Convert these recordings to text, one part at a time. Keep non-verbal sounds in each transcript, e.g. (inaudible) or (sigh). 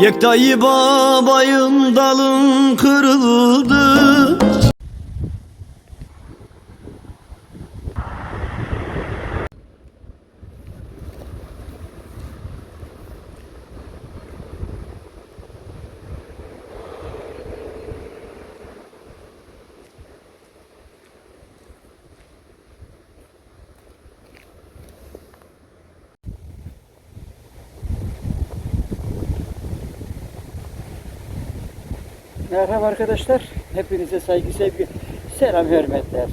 Yektayı babayın dalın kırıldı Merhaba arkadaşlar. Hepinize saygı, sevgi, selam, hürmetler.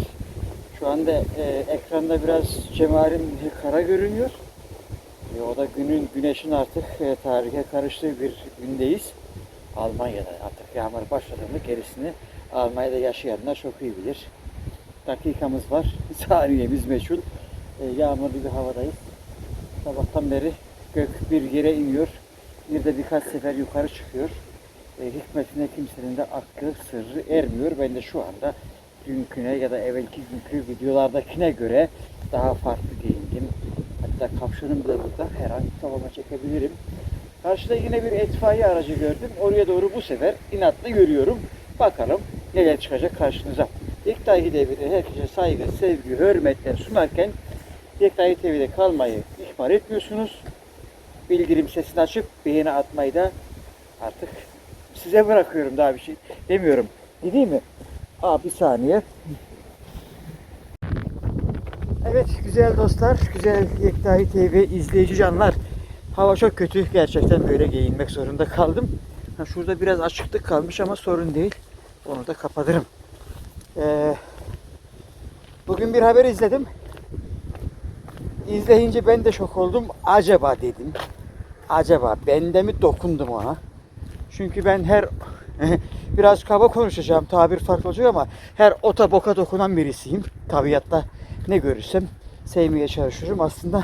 Şu anda e, ekranda biraz cemalim kara görünüyor. E, o da günün, güneşin artık e, tarihe karıştığı bir gündeyiz. Almanya'da artık yağmur başladığında gerisini Almanya'da yaşayanlar çok iyi bilir. Dakikamız var. (laughs) Saniyemiz meçhul. E, yağmurlu bir havadayız. Sabahtan beri gök bir yere iniyor. Bir de birkaç sefer yukarı çıkıyor e, hikmetine kimsenin de aklı sırrı ermiyor. Ben de şu anda dünküne ya da evvelki günkü videolardakine göre daha farklı giyindim. Hatta kapşonum da burada her an kafama çekebilirim. Karşıda yine bir itfaiye aracı gördüm. Oraya doğru bu sefer inatla yürüyorum. Bakalım neler çıkacak karşınıza. İktidar devri herkese saygı, sevgi, hürmetler sunarken İktidar TV'de kalmayı ihmal etmiyorsunuz. Bildirim sesini açıp beğeni atmayı da artık size bırakıyorum daha bir şey demiyorum. Değil mi? Aa bir saniye. Evet güzel dostlar, güzel Yektahi TV izleyici canlar. Hava çok kötü. Gerçekten böyle giyinmek zorunda kaldım. Ha, şurada biraz açıklık kalmış ama sorun değil. Onu da kapatırım. Ee, bugün bir haber izledim. İzleyince ben de şok oldum. Acaba dedim. Acaba ben de mi dokundum ona? Çünkü ben her (laughs) biraz kaba konuşacağım tabir farklı olacak ama her ota boka dokunan birisiyim. Tabiatta ne görürsem sevmeye çalışıyorum. Aslında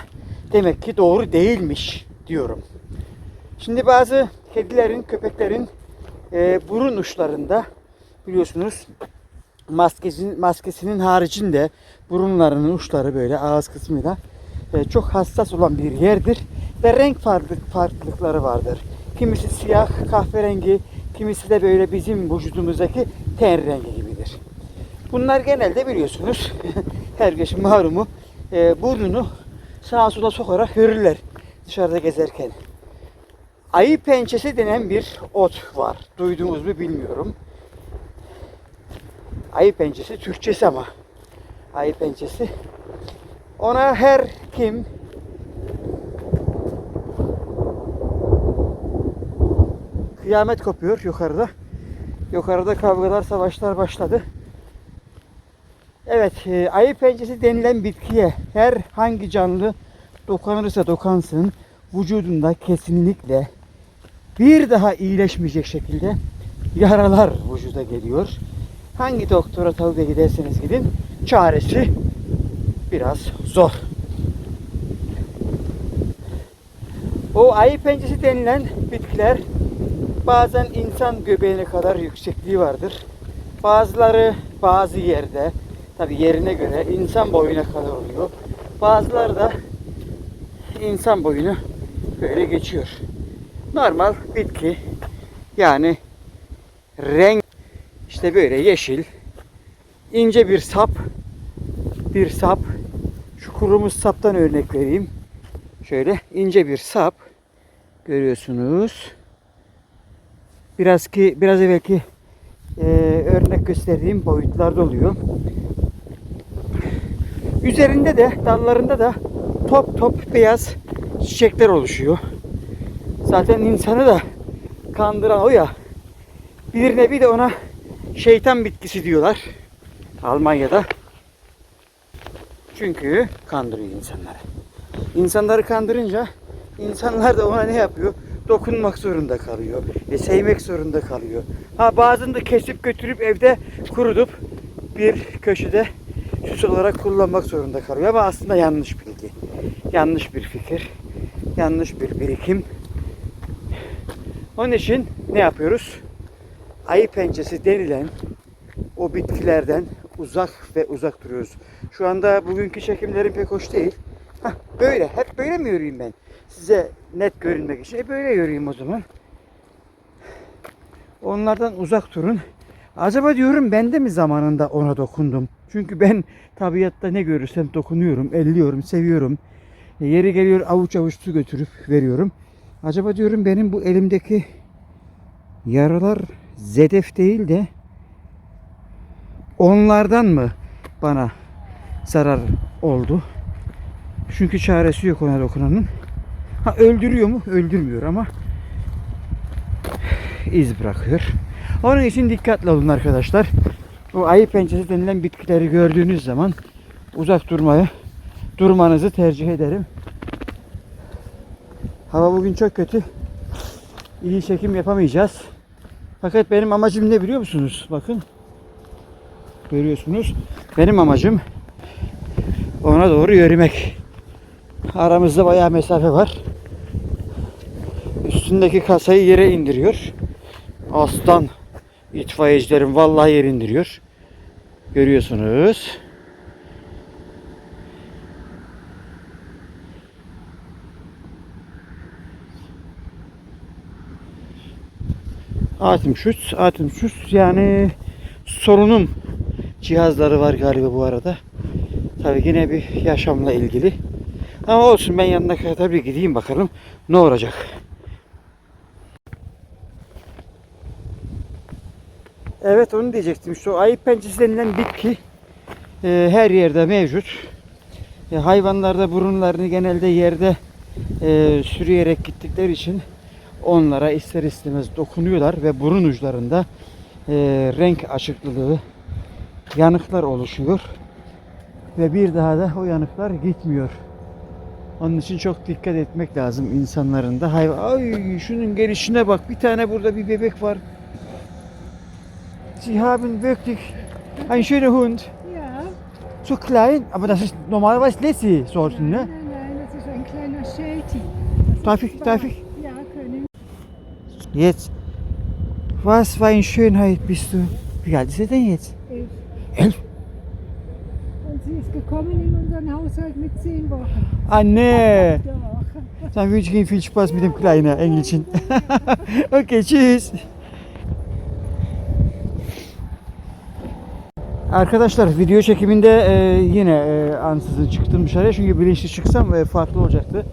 demek ki doğru değilmiş diyorum. Şimdi bazı kedilerin, köpeklerin e, burun uçlarında biliyorsunuz maskesinin, maskesinin haricinde burunlarının uçları böyle ağız kısmıyla e, çok hassas olan bir yerdir ve renk farklılık, farklılıkları vardır. Kimisi siyah, kahverengi, kimisi de böyle bizim vücudumuzdaki ten rengi gibidir. Bunlar genelde biliyorsunuz (laughs) herkes malumu e, burnunu sağa sola sokarak yürürler dışarıda gezerken. Ayı pençesi denen bir ot var. Duydunuz mu bilmiyorum. Ayı pençesi Türkçesi ama. Ayı pençesi. Ona her kim kıyamet kopuyor yukarıda. Yukarıda kavgalar, savaşlar başladı. Evet, e, ayı pençesi denilen bitkiye her hangi canlı dokanırsa dokansın vücudunda kesinlikle bir daha iyileşmeyecek şekilde yaralar vücuda geliyor. Hangi doktora tabi giderseniz gidin çaresi biraz zor. O ayı pençesi denilen bitkiler bazen insan göbeğine kadar yüksekliği vardır. Bazıları bazı yerde tabi yerine göre insan boyuna kadar oluyor. Bazıları da insan boyunu böyle geçiyor. Normal bitki yani renk işte böyle yeşil ince bir sap bir sap şu kurumuş saptan örnek vereyim. Şöyle ince bir sap görüyorsunuz. Biraz ki biraz evvelki e, örnek gösterdiğim boyutlarda oluyor. Üzerinde de dallarında da top top beyaz çiçekler oluşuyor. Zaten insanı da kandıran o ya. Bir nevi de ona şeytan bitkisi diyorlar. Almanya'da. Çünkü kandırıyor insanları. İnsanları kandırınca insanlar da ona ne yapıyor? Dokunmak zorunda kalıyor. Ve sevmek zorunda kalıyor. Ha bazını da kesip götürüp evde kurutup bir köşede süs olarak kullanmak zorunda kalıyor. Ama aslında yanlış bilgi. Yanlış bir fikir. Yanlış bir birikim. Onun için ne yapıyoruz? Ayı pençesi denilen o bitkilerden uzak ve uzak duruyoruz. Şu anda bugünkü çekimlerim pek hoş değil. Hah, böyle. Hep böyle mi yürüyeyim ben? Size net görünmek için. E böyle yürüyeyim o zaman. Onlardan uzak durun. Acaba diyorum ben de mi zamanında ona dokundum? Çünkü ben tabiatta ne görürsem dokunuyorum, elliyorum, seviyorum. E, Yeri geliyor avuç avuç su götürüp veriyorum. Acaba diyorum benim bu elimdeki yaralar zedef değil de onlardan mı bana zarar oldu? Çünkü çaresi yok ona dokunanın. Ha öldürüyor mu? Öldürmüyor ama iz bırakıyor. Onun için dikkatli olun arkadaşlar. Bu ayı pençesi denilen bitkileri gördüğünüz zaman uzak durmayı, durmanızı tercih ederim. Hava bugün çok kötü. İyi çekim yapamayacağız. Fakat benim amacım ne biliyor musunuz? Bakın. Görüyorsunuz. Benim amacım ona doğru yürümek. Aramızda bayağı mesafe var. Üstündeki kasayı yere indiriyor. Aslan itfaiyecilerim vallahi yer indiriyor. Görüyorsunuz. Atemschutz, Atemschutz yani sorunum cihazları var galiba bu arada. Tabii yine bir yaşamla ilgili. Ama olsun ben yanına kadar bir gideyim bakalım ne olacak. Evet onu diyecektim. İşte o ayı pençesi denilen bitki e, her yerde mevcut. E, hayvanlar da burunlarını genelde yerde e, sürüyerek gittikleri için onlara ister istemez dokunuyorlar ve burun uçlarında e, renk açıklılığı, yanıklar oluşuyor. Ve bir daha da o yanıklar gitmiyor. Onun için çok dikkat etmek lazım insanların da. Hayvan, ay şunun gelişine bak. Bir tane burada bir bebek var. Sie haben wirklich einen schönen Hund. Ja, So klein, aber das ist normalerweise Lassie sollten, ne? nein, nein, das ist ein kleiner Sheltie. Darf ich, darf ich? Ja, können. Jetzt. Was für eine Schönheit bist du. Wie alt ist er denn jetzt? Elf. Elf? Sie ist gekommen in unseren Haushalt mit zehn Wochen. Anne. (laughs) Doch. Dann wünsche ich Ihnen viel Spaß mit dem kleinen Engelchen. (laughs) okay, tschüss. Arkadaşlar video çekiminde e, yine e, ansızın çıktım dışarıya çünkü bilinçli çıksam e, farklı olacaktı.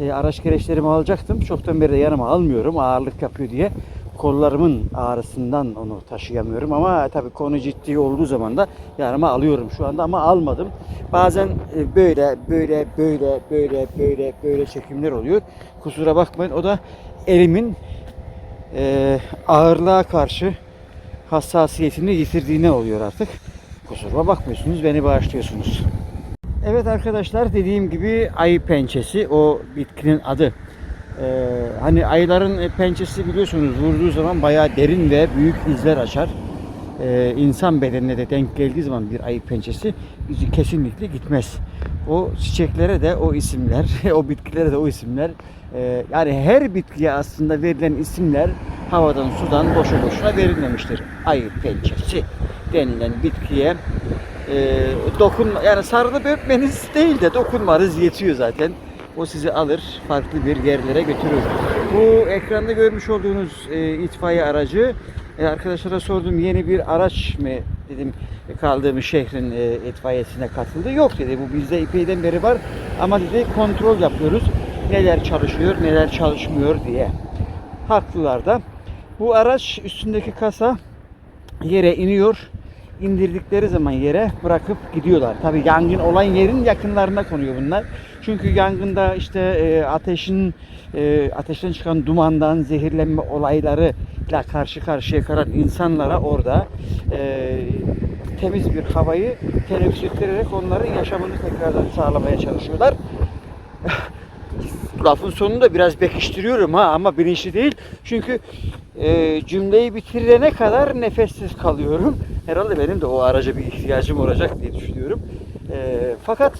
E, araç gereçlerimi alacaktım. Çoktan beri de yanıma almıyorum ağırlık yapıyor diye. Kollarımın ağrısından onu taşıyamıyorum ama tabii konu ciddi olduğu zaman da yanıma alıyorum şu anda ama almadım. Bazen e, böyle böyle böyle böyle böyle böyle çekimler oluyor. Kusura bakmayın o da elimin e, ağırlığa karşı hassasiyetini yitirdiğine oluyor artık. Kusuruma bakmıyorsunuz, beni bağışlıyorsunuz. Evet arkadaşlar dediğim gibi ayı pençesi o bitkinin adı. Ee, hani ayıların pençesi biliyorsunuz vurduğu zaman bayağı derin ve büyük izler açar. Ee, insan bedenine de denk geldiği zaman bir ayı pençesi izi kesinlikle gitmez. O çiçeklere de o isimler, (laughs) o bitkilere de o isimler. e, yani her bitkiye aslında verilen isimler havadan sudan boşu boşuna verilmemiştir. Ayı pençesi denilen bitkiye e, dokunma yani sarılıp öpmeniz değil de dokunmanız yetiyor zaten. O sizi alır, farklı bir yerlere götürür. Bu ekranda görmüş olduğunuz e, itfaiye aracı e, arkadaşlara sordum yeni bir araç mı dedim e, kaldığımız şehrin e, itfaiyesine katıldı. Yok dedi bu bizde epeyden beri var ama dedi kontrol yapıyoruz. Neler çalışıyor, neler çalışmıyor diye. Haklılar da. Bu araç üstündeki kasa yere iniyor. İndirdikleri zaman yere bırakıp gidiyorlar. Tabi yangın olan yerin yakınlarına konuyor bunlar. Çünkü yangında işte e, ateşin e, ateşten çıkan dumandan zehirlenme olaylarıyla karşı karşıya kalan insanlara orada e, temiz bir havayı teneffüs ettirerek onların yaşamını tekrardan sağlamaya çalışıyorlar. Lafın sonunda biraz bekiştiriyorum ha ama bilinçli değil. Çünkü e, cümleyi bitirene kadar nefessiz kalıyorum. Herhalde benim de o araca bir ihtiyacım olacak diye düşünüyorum. E, fakat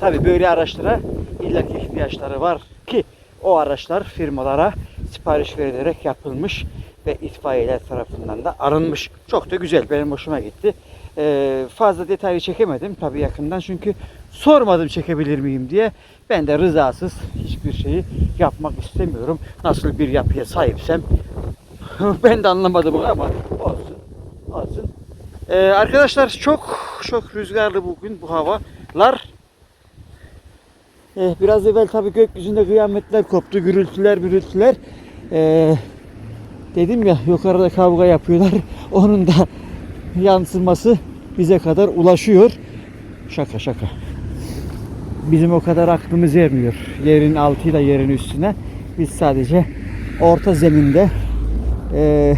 tabi böyle araçlara illaki ihtiyaçları var ki o araçlar firmalara sipariş verilerek yapılmış ve itfaiyeler tarafından da arınmış. Çok da güzel. Benim hoşuma gitti. Ee, fazla detaylı çekemedim tabii yakından çünkü sormadım çekebilir miyim diye. Ben de rızasız hiçbir şeyi yapmak istemiyorum. Nasıl bir yapıya sahipsem (laughs) ben de anlamadım ama olsun. Olsun. Ee, arkadaşlar çok çok rüzgarlı bugün bu havalar. Ee, biraz evvel tabii gökyüzünde kıyametler koptu. Gürültüler gürültüler. Ee, dedim ya yukarıda kavga yapıyorlar. (laughs) Onun da yansıması bize kadar ulaşıyor. Şaka şaka. Bizim o kadar aklımız ermiyor. Yerin altıyla yerin üstüne. Biz sadece orta zeminde e,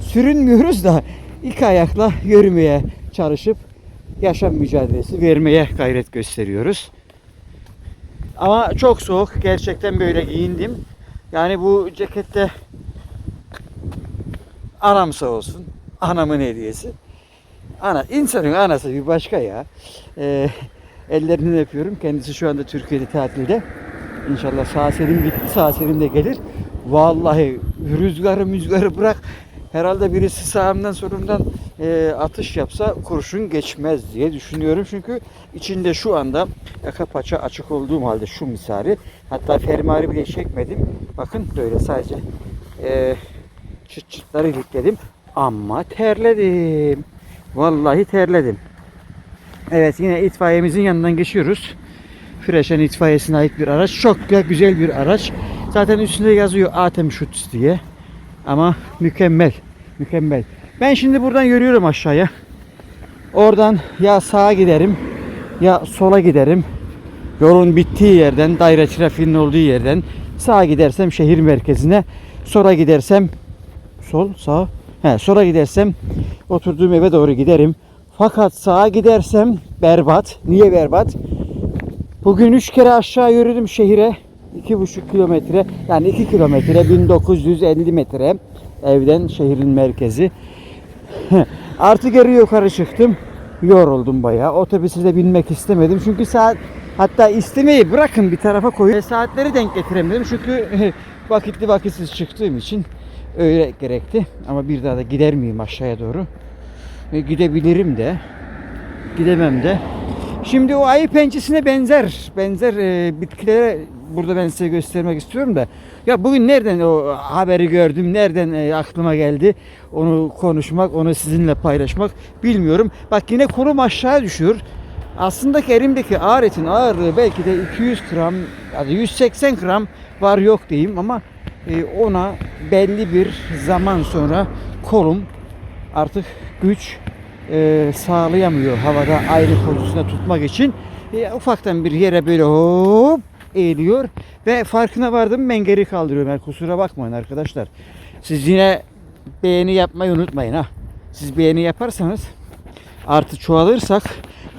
sürünmüyoruz da iki ayakla yürümeye çalışıp yaşam mücadelesi vermeye gayret gösteriyoruz. Ama çok soğuk. Gerçekten böyle giyindim. Yani bu cekette anam sağ olsun. Anamın hediyesi. Ana, insanın anası bir başka ya. Ee, ellerinden öpüyorum. Kendisi şu anda Türkiye'de tatilde. İnşallah sağ selim gitti. Sağ selim de gelir. Vallahi rüzgarı müzgarı bırak. Herhalde birisi sağımdan solumdan e, atış yapsa kurşun geçmez diye düşünüyorum. Çünkü içinde şu anda yaka paça açık olduğum halde şu misali. Hatta fermuarı bile çekmedim. Bakın böyle sadece e, çıt çıtları ilikledim. Ama terledim. Vallahi terledim. Evet yine itfaiyemizin yanından geçiyoruz. Freşen itfaiyesine ait bir araç. Çok güzel bir araç. Zaten üstünde yazıyor Atem Schutz diye. Ama mükemmel. Mükemmel. Ben şimdi buradan yürüyorum aşağıya. Oradan ya sağa giderim ya sola giderim. Yolun bittiği yerden, daire trafiğinin olduğu yerden sağa gidersem şehir merkezine, sola gidersem sol, sağ, he, sola gidersem oturduğum eve doğru giderim. Fakat sağa gidersem berbat. Niye berbat? Bugün 3 kere aşağı yürüdüm şehire. 2,5 kilometre yani 2 kilometre 1950 metre evden şehrin merkezi. (laughs) Artı geri yukarı çıktım. Yoruldum bayağı. Otobüse de binmek istemedim. Çünkü saat hatta istemeyi bırakın bir tarafa koyup saatleri denk getiremedim. Çünkü (laughs) vakitli vakitsiz çıktığım için öyle gerekti. Ama bir daha da gider miyim aşağıya doğru? E, gidebilirim de. Gidemem de. Şimdi o ayı pençesine benzer benzer e, bitkilere burada ben size göstermek istiyorum da ya bugün nereden o haberi gördüm nereden e, aklıma geldi onu konuşmak onu sizinle paylaşmak bilmiyorum bak yine konum aşağı düşüyor aslında ki elimdeki aretin ağırlığı belki de 200 gram ya da 180 gram var yok diyeyim ama e, ona belli bir zaman sonra kolum artık güç e, sağlayamıyor havada ayrı pozisyonda tutmak için. E, ufaktan bir yere böyle hop eğiliyor ve farkına vardım ben geri kaldırıyorum. Yani kusura bakmayın arkadaşlar. Siz yine beğeni yapmayı unutmayın ha. Siz beğeni yaparsanız artı çoğalırsak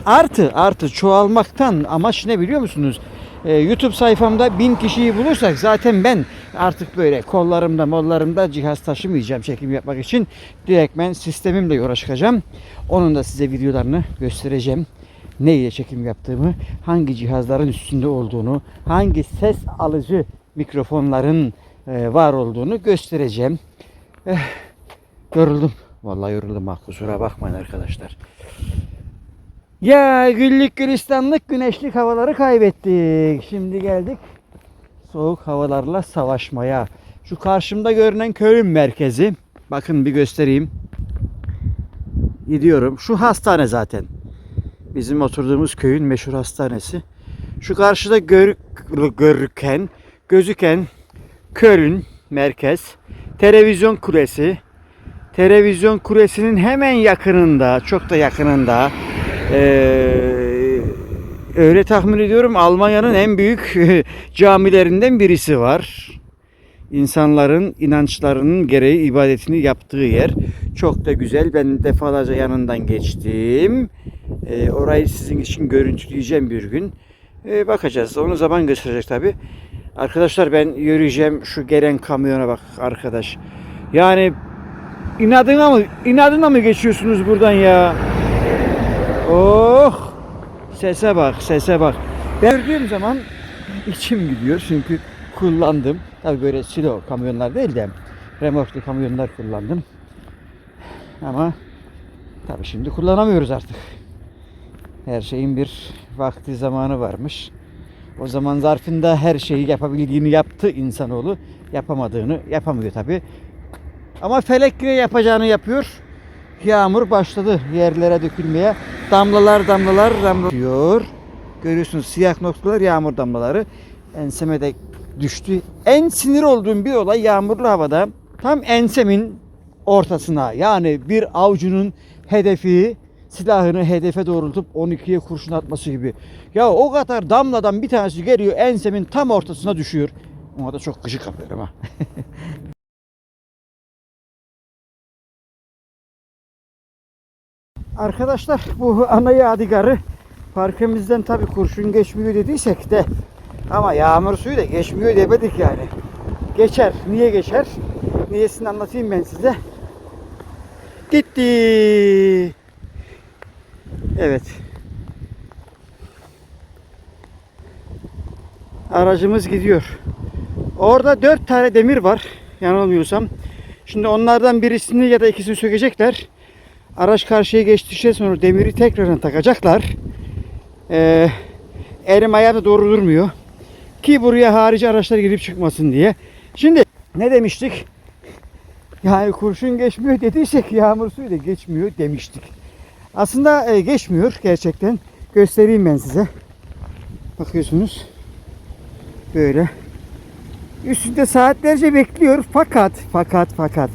artı artı çoğalmaktan amaç ne biliyor musunuz? Ee, YouTube sayfamda bin kişiyi bulursak zaten ben artık böyle kollarımda mollarımda cihaz taşımayacağım çekim yapmak için. Direkt ben sistemimle yola. Onun da size videolarını göstereceğim. Ne ile çekim yaptığımı, hangi cihazların üstünde olduğunu, hangi ses alıcı mikrofonların e, var olduğunu göstereceğim. Eh, yoruldum. Vallahi yoruldum ha kusura bakmayın arkadaşlar. Ya güllük gülistanlık güneşlik havaları kaybettik. Şimdi geldik soğuk havalarla savaşmaya. Şu karşımda görünen köyün merkezi. Bakın bir göstereyim. Gidiyorum. Şu hastane zaten. Bizim oturduğumuz köyün meşhur hastanesi. Şu karşıda gör, görüken, gözüken Köln merkez. Televizyon kulesi. Televizyon kulesinin hemen yakınında, çok da yakınında ee, öyle tahmin ediyorum Almanya'nın en büyük (laughs) camilerinden birisi var. İnsanların inançlarının gereği ibadetini yaptığı yer. Çok da güzel. Ben defalarca yanından geçtim. Ee, orayı sizin için görüntüleyeceğim bir gün. Ee, bakacağız. Onu zaman gösterecek tabi. Arkadaşlar ben yürüyeceğim. Şu gelen kamyona bak arkadaş. Yani inadına mı inadına mı geçiyorsunuz buradan ya? Oh! Sese bak, sese bak. Gördüğüm zaman içim gidiyor çünkü kullandım. Tabii böyle silo kamyonlar değil de remorklu kamyonlar kullandım. Ama tabii şimdi kullanamıyoruz artık. Her şeyin bir vakti zamanı varmış. O zaman zarfında her şeyi yapabildiğini yaptı insanoğlu. Yapamadığını yapamıyor tabii. Ama felek yapacağını yapıyor. Yağmur başladı yerlere dökülmeye. Damlalar damlalar damlıyor. Görüyorsunuz siyah noktalar yağmur damlaları. Enseme de düştü. En sinir olduğum bir olay yağmurlu havada tam ensemin ortasına yani bir avcunun hedefi silahını hedefe doğrultup 12'ye kurşun atması gibi. Ya o kadar damladan bir tanesi geliyor ensemin tam ortasına düşüyor. Ona da çok gıcık kapıyorum ha. (laughs) Arkadaşlar bu ana yadigarı parkımızdan tabi kurşun geçmiyor dediysek de ama yağmur suyu da geçmiyor demedik yani. Geçer. Niye geçer? Niyesini anlatayım ben size. Gitti. Evet. Aracımız gidiyor. Orada dört tane demir var. Yanılmıyorsam. Şimdi onlardan birisini ya da ikisini sökecekler. Araç karşıya geçtikten sonra demiri tekrardan takacaklar. Ee, elim ayağım da doğru durmuyor. Ki buraya harici araçlar girip çıkmasın diye. Şimdi ne demiştik? Yani kurşun geçmiyor dediysek yağmur suyu da geçmiyor demiştik. Aslında e, geçmiyor gerçekten. Göstereyim ben size. Bakıyorsunuz. Böyle. Üstünde saatlerce bekliyor fakat fakat fakat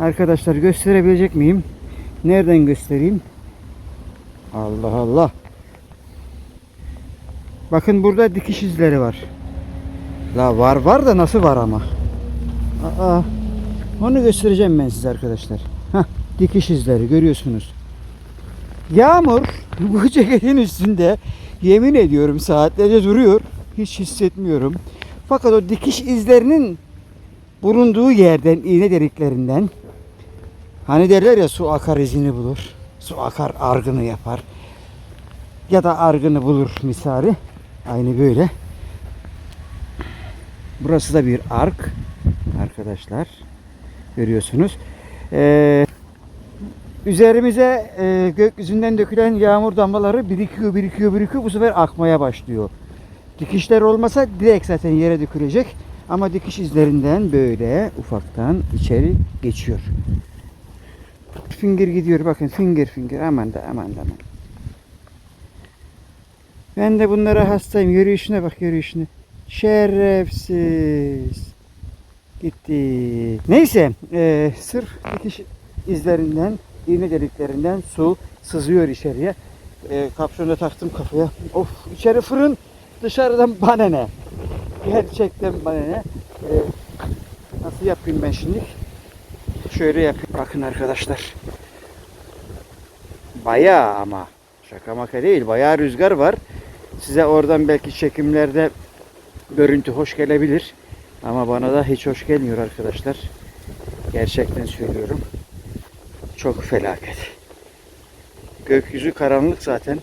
arkadaşlar gösterebilecek miyim? Nereden göstereyim? Allah Allah. Bakın burada dikiş izleri var. La var var da nasıl var ama? Aa, onu göstereceğim ben size arkadaşlar. Hah, dikiş izleri görüyorsunuz. Yağmur (laughs) bu ceketin üstünde yemin ediyorum saatlerce duruyor. Hiç hissetmiyorum. Fakat o dikiş izlerinin bulunduğu yerden, iğne deliklerinden hani derler ya su akar izini bulur. Su akar argını yapar. Ya da argını bulur misali. Aynı böyle. Burası da bir ark arkadaşlar. Görüyorsunuz. Ee, üzerimize e, gökyüzünden dökülen yağmur damlaları birikiyor, birikiyor, birikiyor. Bu sefer akmaya başlıyor. Dikişler olmasa direkt zaten yere dökülecek. Ama dikiş izlerinden böyle ufaktan içeri geçiyor. Finger gidiyor bakın finger finger aman da aman da aman. Ben de bunlara hastayım. Yürüyüşüne bak yürüyüşüne. Şerefsiz. Gitti. Neyse e, sırf dikiş izlerinden, iğne deliklerinden su sızıyor içeriye. E, kapşonu taktım kafaya. Of içeri fırın dışarıdan bana ne? Gerçekten bana ne? E, nasıl yapayım ben şimdi? Şöyle yapayım. Bakın arkadaşlar. Bayağı ama. Şaka maka değil. Bayağı rüzgar var. Size oradan belki çekimlerde görüntü hoş gelebilir. Ama bana da hiç hoş gelmiyor arkadaşlar. Gerçekten söylüyorum. Çok felaket. Gökyüzü karanlık zaten.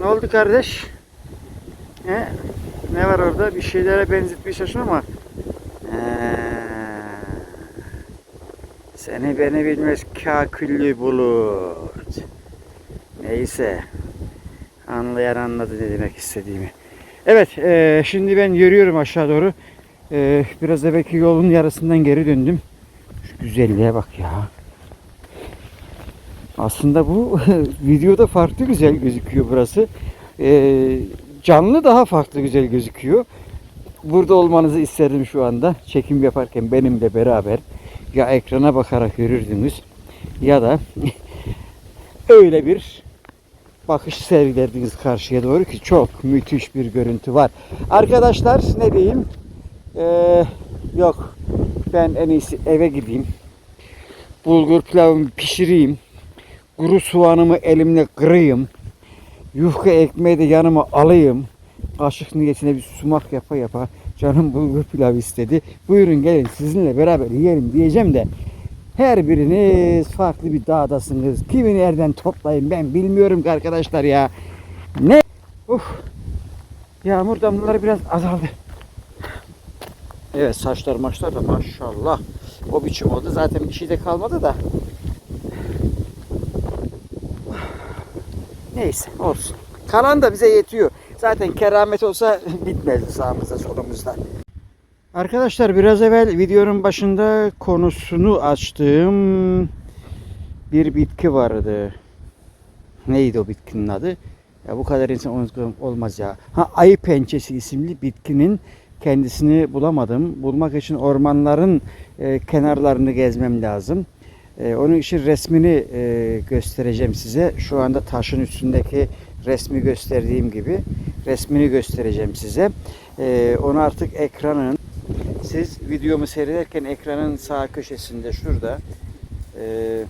Ne oldu kardeş? He? Ne var orada? Bir şeylere çalışıyorum ama. He. Seni beni bilmez kaküllü bulut. Neyse. Anlayan anladı ne demek istediğimi. Evet, e, şimdi ben yürüyorum aşağı doğru. E, biraz evvelki yolun yarısından geri döndüm. Şu güzelliğe bak ya. Aslında bu (laughs) videoda farklı güzel gözüküyor burası. E, canlı daha farklı güzel gözüküyor. Burada olmanızı isterdim şu anda. Çekim yaparken benimle beraber. Ya ekrana bakarak görürdünüz. Ya da (laughs) öyle bir bakış sergilerdiniz karşıya doğru ki çok müthiş bir görüntü var. Arkadaşlar ne diyeyim? Ee, yok ben en iyisi eve gideyim. Bulgur pilavımı pişireyim. Kuru soğanımı elimle kırayım. Yufka ekmeği de yanıma alayım. Kaşık niyetine bir sumak yapa yapa canım bulgur pilav istedi. Buyurun gelin sizinle beraber yiyelim diyeceğim de her biriniz farklı bir dağdasınız. Kimi nereden toplayın ben bilmiyorum ki arkadaşlar ya. Ne? Uf. Yağmur damlaları biraz azaldı. Evet saçlar maçlar da maşallah. O biçim oldu. Zaten bir şey de kalmadı da. Neyse olsun. Kalan da bize yetiyor. Zaten keramet olsa (laughs) bitmezdi sağımızda solumuzda. Arkadaşlar biraz evvel videonun başında konusunu açtığım bir bitki vardı. Neydi o bitkinin adı? Ya bu kadar insan unutkan olmaz ya. Ha ayı pençesi isimli bitkinin kendisini bulamadım. Bulmak için ormanların e, kenarlarını gezmem lazım. E, onun için resmini e, göstereceğim size. Şu anda taşın üstündeki resmi gösterdiğim gibi resmini göstereceğim size. E, onu artık ekranın siz videomu seyrederken ekranın sağ köşesinde şurada e,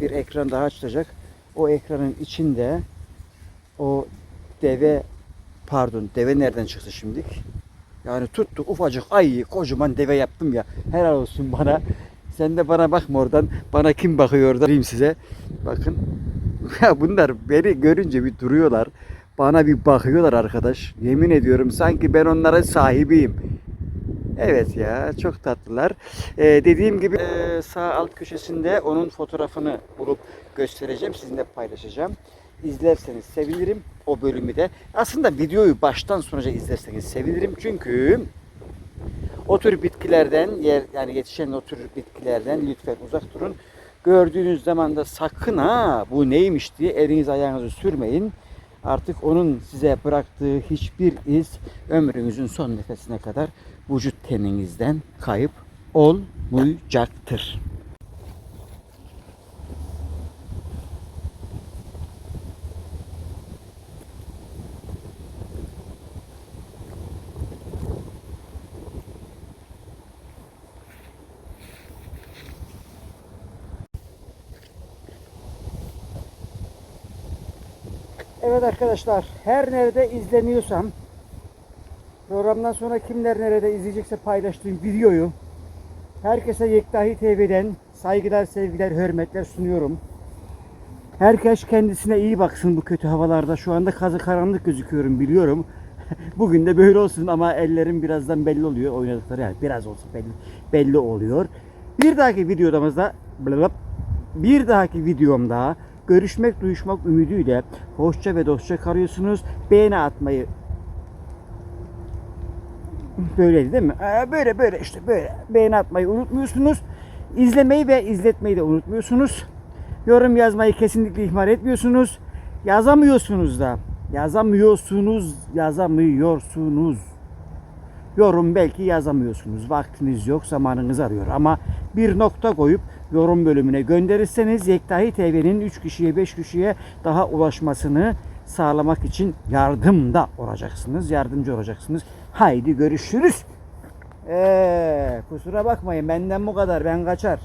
bir ekran daha açılacak. O ekranın içinde o deve pardon deve nereden çıktı şimdik? Yani tuttu ufacık ayıyı kocaman deve yaptım ya. Helal olsun bana. Sen de bana bakma oradan. Bana kim bakıyor orada? Diyeyim size. Bakın. (laughs) Ya bunlar beni görünce bir duruyorlar. Bana bir bakıyorlar arkadaş. Yemin ediyorum sanki ben onların sahibiyim. Evet ya çok tatlılar. Ee, dediğim gibi e, sağ alt köşesinde onun fotoğrafını bulup göstereceğim. Sizinle paylaşacağım. İzlerseniz sevinirim o bölümü de. Aslında videoyu baştan sonuca izlerseniz sevinirim. Çünkü o tür bitkilerden yer yani yetişen o tür bitkilerden lütfen uzak durun. Gördüğünüz zaman da sakın ha bu neymiş diye eliniz ayağınızı sürmeyin. Artık onun size bıraktığı hiçbir iz ömrünüzün son nefesine kadar vücut teninizden kayıp olmayacaktır. Evet arkadaşlar her nerede izleniyorsam programdan sonra kimler nerede izleyecekse paylaştığım videoyu herkese Yektahi TV'den saygılar, sevgiler, hürmetler sunuyorum. Herkes kendisine iyi baksın bu kötü havalarda. Şu anda kazı karanlık gözüküyorum biliyorum. (laughs) Bugün de böyle olsun ama ellerim birazdan belli oluyor. Oynadıkları yani biraz olsun belli, belli oluyor. Bir dahaki videomuzda bir dahaki videomda görüşmek, duyuşmak ümidiyle hoşça ve dostça kalıyorsunuz. Beğeni atmayı Böyleydi değil mi? Ee, böyle böyle işte böyle. Beğeni atmayı unutmuyorsunuz. İzlemeyi ve izletmeyi de unutmuyorsunuz. Yorum yazmayı kesinlikle ihmal etmiyorsunuz. Yazamıyorsunuz da. Yazamıyorsunuz, yazamıyorsunuz. Yorum belki yazamıyorsunuz. Vaktiniz yok, zamanınız arıyor. Ama bir nokta koyup yorum bölümüne gönderirseniz Yektahi TV'nin 3 kişiye 5 kişiye daha ulaşmasını sağlamak için yardımda olacaksınız. Yardımcı olacaksınız. Haydi görüşürüz. Ee, kusura bakmayın benden bu kadar. Ben kaçar.